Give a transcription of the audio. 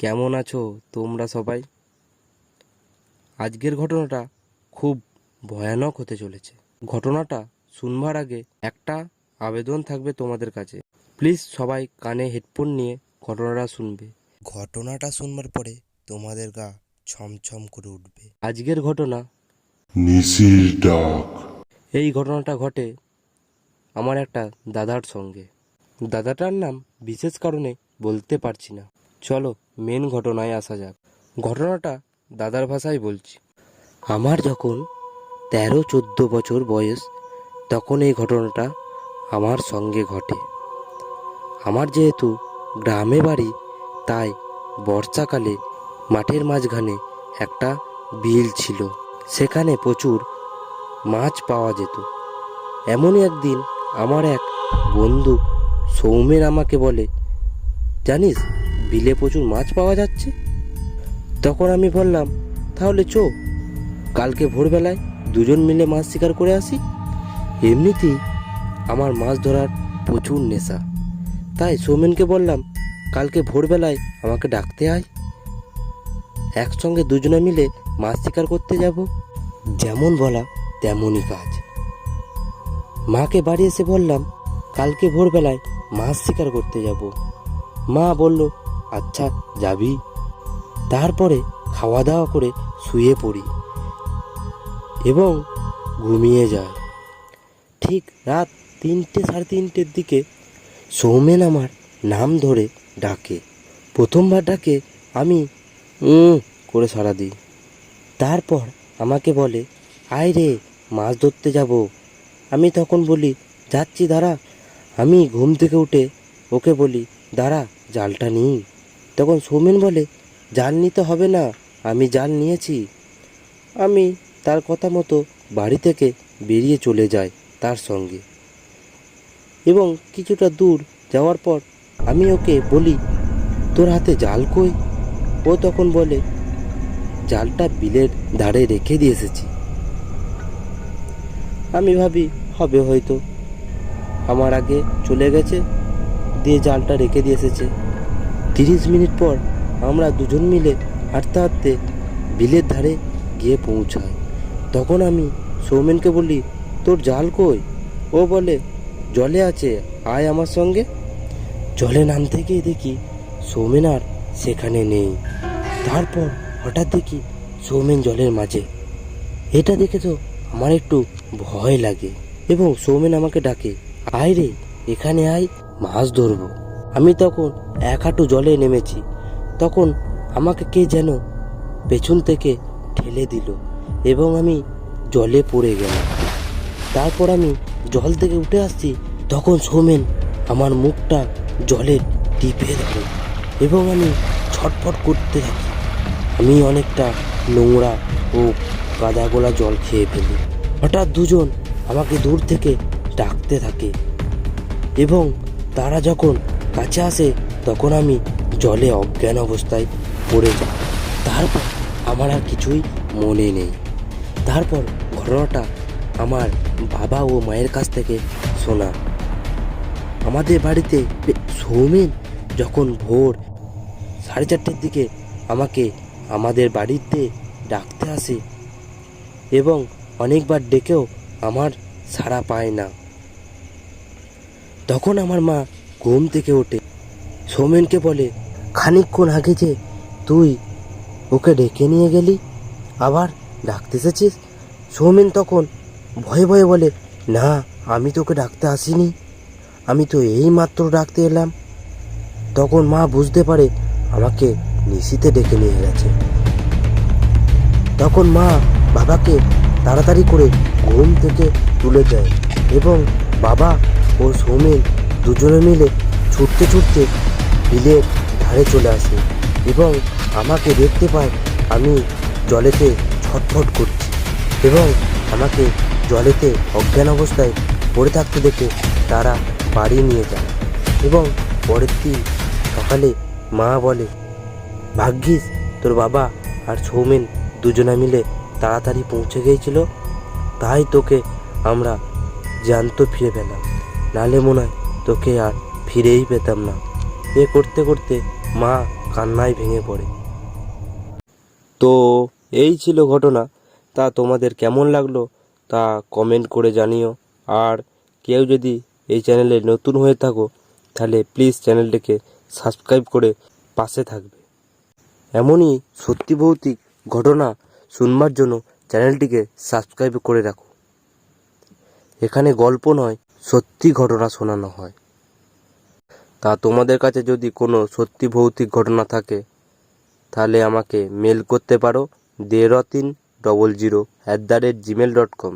কেমন আছো তোমরা সবাই? আজকের ঘটনাটা খুব ভয়ানক হতে চলেছে। ঘটনাটা শুনবার আগে একটা আবেদন থাকবে তোমাদের কাছে। প্লিজ সবাই কানে হেডফোন নিয়ে ঘটনাটা শুনবে। ঘটনাটা শুনবার পরে তোমাদের গা ছমছম করে উঠবে। আজকের ঘটনা নিশির ডাক। এই ঘটনাটা ঘটে আমার একটা দাদার সঙ্গে। দাদাটার নাম বিশেষ কারণে বলতে পারছি না। চলো মেন ঘটনায় আসা যাক। ঘটনাটা দাদার ভাষায় বলছি। আমার যখন তেরো, চোদ্দ বছর বয়স, তখন এই ঘটনাটা আমার সঙ্গে ঘটে। আমার যেহেতু গ্রামে বাড়ি, তাই বর্ষাকালে মাঠের মাঝখানে একটা বিল ছিল। সেখানে প্রচুর মাছ পাওয়া যেত। এমনই একদিন আমার এক বন্ধু সৌমেন আমাকে বলে, জানিস বিলে প্রচুর মাছ পাওয়া যাচ্ছে। তখন আমি বললাম, তাহলে চো, কালকে ভোরবেলায় দুজন মিলে মাছ শিকার করে আসি। এমনিতেই আমার মাছ ধরার প্রচুর নেশা। তাই সৌমেনকে বললাম, কালকে ভোরবেলায় আমাকে ডাকতে আয়। একসঙ্গে দুজনে মিলে মাছ শিকার করতে যাব। যেমন বলা তেমনই কাজ। মাকে বাড়ি এসে বললাম, কালকে ভোরবেলায় মাছ শিকার করতে যাব। মা বলল আচ্ছা যাবি। তারপরে খাওয়া দাওয়া করে শুয়ে পড়ি এবং ঘুমিয়ে যায় ঠিক রাত তিনটে সাড়ে তিনটের দিকে সৌমেন আমার নাম ধরে ডাকে। প্রথমবার ডাকে আমি করে সাড়া দিই। তারপর আমাকে বলে, আয় রে, মাছ ধরতে যাব। আমি তখন বলি, যাচ্ছি, দাঁড়া। আমি ঘুম থেকে উঠে ওকে বলি, দাঁড়া, জালটা নিই। তখন সৌমেন বলে, জাল নিতে হবে না, আমি জাল নিয়েছি। আমি তার কথা মতো বাড়ি থেকে বেরিয়ে চলে যাই তার সঙ্গে। এবং কিছুটা দূর যাওয়ার পর আমি ওকে বলি, তোর হাতে জাল কই? ও তখন বলে, জালটা বিলের ধারে রেখে দিয়ে এসেছি। আমি ভাবি, হবে হয়তো। আমার আগে চলে গেছে, দিয়ে জালটা রেখে দিয়ে এসেছে। তিরিশ মিনিট পর আমরা দুজন মিলে হাঁটতে হাঁটতে বিলের ধারে গিয়ে পৌঁছাই। তখন আমি সৌমেনকে বলি, তোর জাল কই? ও বলে, জলে আছে, আয় আমার সঙ্গে। জলে নামতে গিয়ে দেখি সৌমেন আর সেখানে নেই। তারপর হঠাৎ দেখি সৌমেন জলের মাঝে। এটা দেখে তো আমার একটু ভয় লাগে এবং সৌমেন আমাকে ডাকে, আয় রে, এখানে আয়, মাছ ধরবো। আমি তখন এক হাঁটু জলে নেমেছি। তখন আমাকে কে যেন পেছন থেকে ঠেলে দিল এবং আমি জলে পড়ে গেলাম। তারপর আমি জল থেকে উঠে আসছি, তখন সৌমেন আমার মুখটা জলে টিপে ধরে এবং আমি ছটফট করতে থাকি আমি অনেকটা নোংরা ও কাদা গোলা জল খেয়ে ফেলি। হঠাৎ দুজন আমাকে দূর থেকে ডাকতে থাকে এবং তারা যখন কাছে আসে, তখন আমি জলে অজ্ঞান অবস্থায় পড়ে যাই। তারপর আমার আর কিছুই মনে নেই। তারপর ঘটনাটা আমার বাবা ও মায়ের কাছ থেকে শোনা। আমাদের বাড়িতে সৌমেন যখন ভোর সাড়ে চারটের দিকে আমাকে আমাদের বাড়িতে ডাকতে আসে এবং অনেকবার ডেকেও আমার সাড়া পায় না। তখন আমার মা ঘুম থেকে ওঠে। সৌমেনকে বলে, খানিকক্ষণ আগে যে তুই ওকে ডেকে নিয়ে গেলি, আবার ডাকতে এসেছিস? সৌমেন তখন ভয়ে ভয়ে বলে, না, আমি তোকে ডাকতে আসিনি। আমি তো এই মাত্র ডাকতে এলাম। তখন মা বুঝতে পারে আমাকে নিশিতে ডেকে নিয়ে গেছে। তখন মা বাবাকে তাড়াতাড়ি করে ঘুম থেকে তুলে দেয় এবং বাবা ও সৌমেন দুজনে মিলে ছুটতে ছুটতে বিলের ধারে চলে আসে এবং আমাকে দেখতে পায় আমি জলেতে ছটফট করছি এবং আমাকে জলেতে অজ্ঞান অবস্থায় পড়ে থাকতে দেখে তারা বাড়ি নিয়ে যায় এবং পরের দিন সকালে মা বলে, ভাগ্যিস, তোর বাবা আর সৌমেন দুজনে মিলে তাড়াতাড়ি পৌঁছে গিয়েছিল। তাই তোকে আমরা জ্যান্ত ফিরে পেলাম। নালে মনে হয় তোকে আর ফিরেই পেতাম না। এ করতে করতে মা কান্নায় ভেঙে পড়ে। তো এই ছিল ঘটনা। তা তোমাদের কেমন লাগল তা কমেন্ট করে জানিও। আর কেউ যদি এই চ্যানেলে নতুন হয়ে থাকো, তাহলে প্লিজ চ্যানেলটিকে সাবস্ক্রাইব করে পাশে থাকবে। এমনই সত্যি ভৌতিক ঘটনা শুনবার জন্য চ্যানেলটিকে সাবস্ক্রাইব করে রাখো। এখানে গল্প নয় সত্যি ঘটনা শোনানো হয়। তা তোমাদের কাছে যদি কোনো সত্যি ভৌতিক ঘটনা থাকে, তাহলে আমাকে মেল করতে পারো দেড় তিন double zero at the rate gmail dot com